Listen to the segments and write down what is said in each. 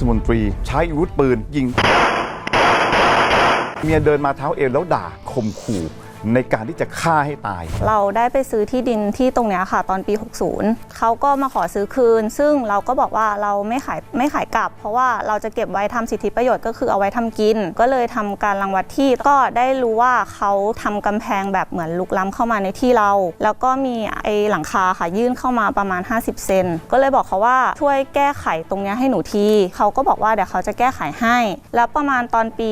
ศมนตรี ใช้อาวุธปืนยิง เมียเดินมาเท้าเอวแล้วด่าข่มขู่ ในการที่จะฆ่าให้ตาย เราได้ไปซื้อที่ดินที่ตรงเนี้ยค่ะ ตอนปี 60 เขาก็มาขอซื้อคืน ซึ่งเราก็บอกว่าเราไม่ขายไม่ขายกลับ เพราะว่าเราจะเก็บไว้ทำสิทธิประโยชน์ก็คือเอาไว้ทำกิน ก็เลยทำการรังวัดที่ก็ได้รู้ว่าเขาทำกำแพงแบบเหมือนลุกล้ำเข้ามาในที่เรา แล้วก็มีไอ้หลังคาค่ะยื่นเข้ามาประมาณ 50 เซนก็เลยบอกเขาว่าช่วยแก้ไขตรงเนี้ยให้หนูทีเขาก็บอกว่าเดี๋ยวเขาจะแก้ไขให้ แล้วประมาณตอนปี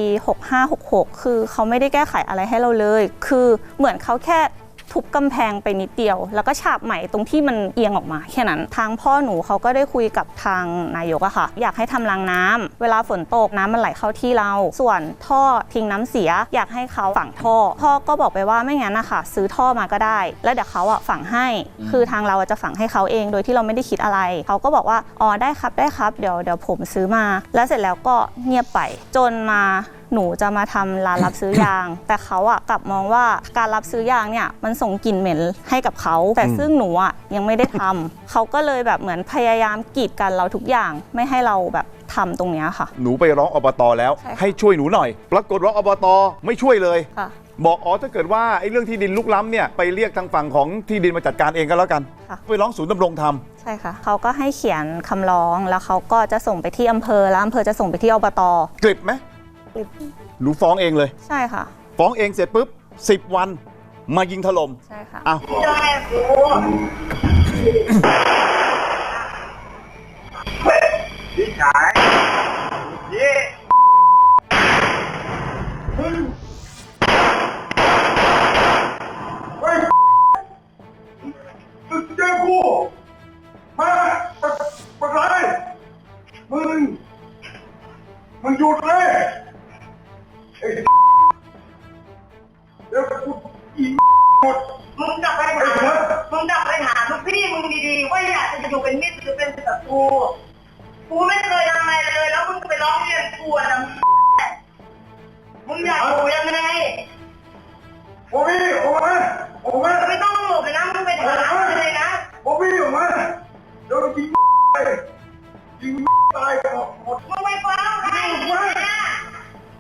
65-66 คือเขาไม่ได้แก้ไขอะไรให้เราเลย คือเหมือนเขาแค่ทุบกำแพงไปนิดเดียว แล้วก็ฉาบใหม่ตรงที่มันเอียงออกมาแค่นั้น ทางพ่อหนูเขาก็ได้คุยกับทางนายกอะค่ะ อยากให้ทำรางน้ำเวลาฝนตกน้ำมันไหลเข้าที่เรา ส่วนท่อทิ้งน้ำเสีย อยากให้เขาฝังท่อ พ่อก็บอกไปว่าไม่งั้นนะคะซื้อท่อมาก็ได้ แล้วเดี๋ยวเขาอะฝังให้ คือทางเราอะจะฝังให้เขาเองโดยที่เราไม่ได้คิดอะไร เขาก็บอกว่าอ๋อได้ครับได้ครับเดี๋ยวเดี๋ยวผมซื้อมา แล้วเสร็จแล้วก็เงียบไปจนมา หนูจะมาทำร้านรับซื้อยาง แต่เขาอะกลับมองว่าการรับซื้อยางเนี่ยมันส่งกลิ่นเหม็นให้กับเขา แต่ซึ่งหนูอะยังไม่ได้ทำเขาก็เลยแบบเหมือนพยายามกีดกันเราทุกอย่างไม่ให้เราแบบทำตรงเนี้ยค่ะ หนูไปร้องอบตแล้วใช่ค่ะให้ช่วยหนูหน่อย ปรากฏว่าอบตไม่ช่วยเลยค่ะบอกอ๋อถ้าเกิดว่าไอ้เรื่องที่ดินลุกล้ำเนี่ยไปเรียกทางฝั่งของที่ดินมาจัดการเองก็แล้วกันค่ะไปร้องศูนย์ดำรงธรรมใช่ค่ะเขาก็ให้เขียนคำร้องแล้วเขาก็จะส่งไปที่อำเภอแล้วอำเภอจะส่งไปที่อบตกลิบไหม หนูฟ้องเองเลย ใช่ค่ะ ฟ้องเองเสร็จปุ๊บ10วันมายิงถล่มใช่ค่ะ อ้าวพี่ชายนี่ ดมึงกลับไปถามมึงกลับไปถามลูกพี่มึงดีๆว่าอยากจะอยู่เป็นมิตรหรือเป็นศัตรูกูไม่เคยทำอะไรเลย แล้วมึงจะไปร้องเรียนกูอะนะมึงอยากอยู่ยังไงโอ้พี่โอ้มาโอ้มาไม่ต้องหลบเลยนะมึงไปถามเลยนะโอ้พี่ออกมาเดี๋ยวยิงไปยิงตายหมดหมดมึงไปฟ้องใครอีกนะ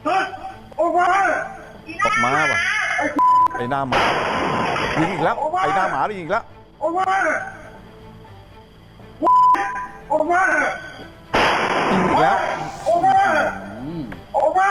ฮะออกมาอีหอกมาน้าว่ะไอ้หน้าหมา ยิงอีกแล้ว ไอ้หน้าหมาได้ยิงอีกแล้ว ออกมาออกมายิงอีกแล้ว ออกมาออกมา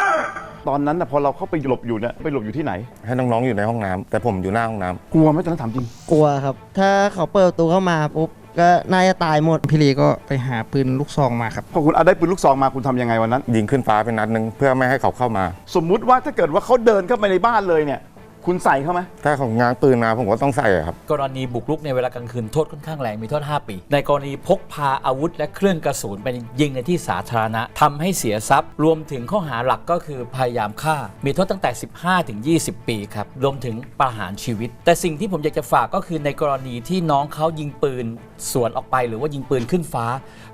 ตอนนั้นนะพอเราเข้าไปหลบอยู่เนี่ยไปหลบอยู่ที่ไหน ให้น้องๆอยู่ในห้องน้ำแต่ผมอยู่หน้าห้องน้ำกลัวไหมตอนนั้นถามจริง กลัวครับ ถ้าเขาเปิดประตูเข้ามาปุ๊บก็น่าจะตายหมด พี่ลีก็ไปหาปืนลูกซองมาครับ พอคุณเอาได้ปืนลูกซองมาคุณทำยังไงวันนั้น ยิงขึ้นฟ้าเป็นนัดหนึ่งเพื่อไม่ให้เขาเข้ามา สมมุติว่าถ้าเกิดว่าเขาเดินเข้าไปในบ้านเลยเนี่ย คุณใส่เขาไหมถ้าเขาง้างปืนมาผมก็ต้องใส่อะครับ กรณีบุกรุกในเวลากลางคืนโทษค่อนข้างแรงมีโทษ 5 ปี ในกรณีพกพาอาวุธและเครื่องกระสุนไปยิงในที่สาธารณะทำให้เสียทรัพย์ รวมถึงข้อหาหลักก็คือพยายามฆ่า มีโทษตั้งแต่ 15 ถึง 20 ปีครับ รวมถึงประหารชีวิต แต่สิ่งที่ผมอยากจะฝากก็คือในกรณีที่น้องเขายิงปืน สวนออกไปหรือว่ายิงปืนขึ้นฟ้า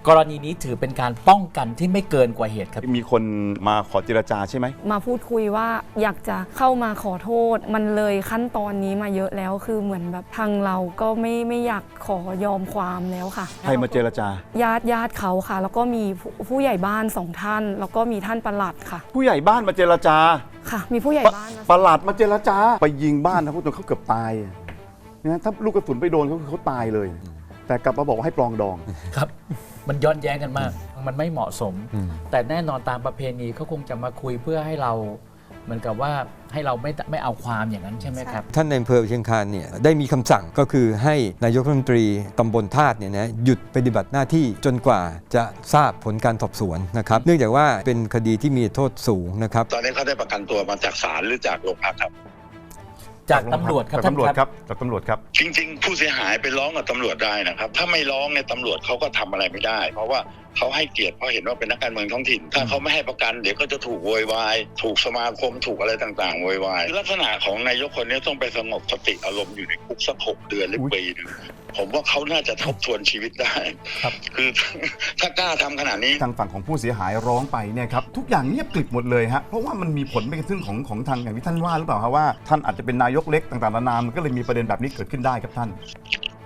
กรณีนี้ถือเป็นการป้องกันที่ไม่เกินกว่าเหตุครับ มีคนมาขอเจรจาใช่ไหม มาพูดคุยว่าอยากจะเข้ามาขอโทษมันเลยขั้นตอนนี้มาเยอะแล้วคือเหมือนแบบทางเราก็ไม่ไม่อยากขอยอมความแล้วค่ะ ใครมาเจรจา ญาติญาติเขาค่ะ แล้วก็มีผู้ผู้ใหญ่บ้านสองท่าน แล้วก็มีท่านประหลัดค่ะ ผู้ใหญ่บ้านมาเจรจาค่ะ มีผู้ใหญ่ปะบ้านมาประหลัดมาเจรจา ไปยิงบ้านนะเขาจนเขาเกือบตายนะถ้าลูกกระสุนไปโดนเขาคือเขาตายเลย แต่กลับมาบอกว่าให้ปลองดอง ครับ มันย้อนแย้งกันมาก มันไม่เหมาะสม แต่แน่นอนตามประเพณีเขาคงจะมาคุยเพื่อให้เรา เหมือนกับว่าให้เราไม่ไม่เอาความอย่างนั้นใช่ไหมครับ ท่านในอำเภอเชียงคานเนี่ยได้มีคำสั่งก็คือให้นายกรัฐมนตรีตำบลธาตุเนี่ยนะหยุดปฏิบัติหน้าที่จนกว่าจะทราบผลการสอบสวนนะครับ เนื่องจากว่าเป็นคดีที่มีโทษสูงนะครับ ตอนนี้เขาได้ประกันตัวมาจากศาลหรือจากโรงพักครับ จากตำรวจครับจากท่านตำรวจคครับรับจากตำรวจครับ จริง ๆ ผู้เสียหายไปร้องกับตำรวจได้นะครับ ถ้าไม่ร้องเนี่ยตำรวจเขาก็ทำอะไรไม่ได้ เพราะว่าเขาให้เกียรติเพราะเห็นว่าเป็นนักการเมืองท้องถิ่น ถ้าเขาไม่ให้ประกันเดี๋ยวก็จะถูกโวยวาย ถูกสมาคมถูกอะไรต่างๆโวยวายลักษณะของนายกคนนี้ต้องไปสงบสติอารมณ์อยู่ในคุกสักหกเดือนหรือปีหนึงผมว่าเขาน่าจะทบทวนชีวิตได้ครับคือถ้ากล้าทำขนาดนี้ทางฝั่งของผู้เสียหายร้องไปเนี่ยครับทุกอย่างเงียบกริบหมดเลยฮะเพราะว่ามันมีผลไปถึงของของทางอย่างที่ท่านว่าหรือเปล่าครับว่าท่านอาจจะเป็นนายกเล็กต่างๆนานามันก็เลยมีประเด็นแบบนี้เกิดขึ้นได้ครับท่าน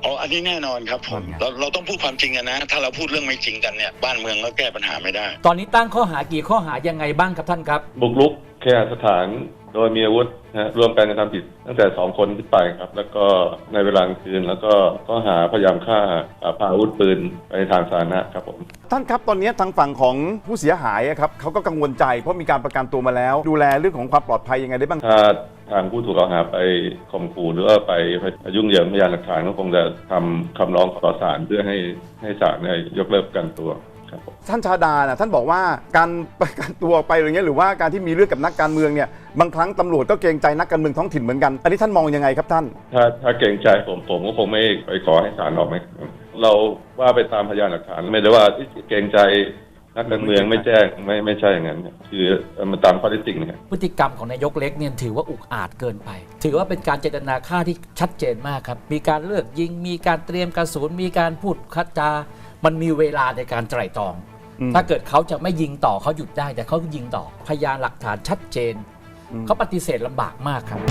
อ๋อ อันนี้แน่นอนครับผมนั่นไงเราเราต้องพูดความจริงกันนะ ถ้าเราพูดเรื่องไม่จริงกันเนี่ยบ้านเมืองก็แก้ปัญหาไม่ได้ ตอนนี้ตั้งข้อหากี่ข้อหายังไงบ้างครับท่านครับ บุกรุกเคหสถานโดยมีอาวุธนะฮะร่วมกันกระทำผิดตั้งแต่สองคนขึ้นไปครับ แล้วก็ในเวลากลางคืน แล้วก็ข้อหาพยายามฆ่าอ่าพาอาวุธปืนไปในทางสาธารณะครับผมท่านครับตอนนี้ทางฝั่งของผู้เสียหายอะครับเขาก็กังวลใจเพราะมีการประกันตัวมาแล้ว ดูแลเรื่องของความปลอดภัยยังไงได้บ้างถ้า ทางผู้ถูกกล่าวหาไปข่มขู่หรือว่าไปยุ่งเหยิงพยานหลักฐานก็คงจะทำคำร้องต่อศาลเพื่อให้ให้ศาลเนี่ยยกเลิกกันตัวท่านชาดานะท่านบอกว่าการประกันตัวไปอะไรเงี้ยหรือว่าการที่มีเรื่องกับนักการเมืองเนี่ยบางครั้งตำรวจก็เกรงใจนักการเมืองท้องถิ่นเหมือนกัน อันนี้ท่านมองยังไงครับท่าน ถ้าถ้าเกรงใจผมผมก็คงไม่ไปขอให้ศาลออกไหมเราว่าไปตามพยานหลักฐานไม่ได้ว่าเกรงใจ นักการเมืองไม่แจ้งไม่ไม่ใช่อย่างนั้นคือมันตามข้อเท็จจริงนะครับพฤติกรรมของนายกเล็กเนี่ยถือว่าอุกอาจเกินไป ถือว่าเป็นการเจตนาฆ่าที่ชัดเจนมากครับ มีการเลือกยิง มีการเตรียมกระสุนมีการพูดคัดจา มันมีเวลาในการไตร่ตรองอืมถ้าเกิดเขาจะไม่ยิงต่อเขาหยุดได้ แต่เขายิงต่อพยานหลักฐานชัดเจนอืมเขาปฏิเสธลำบากมากครับ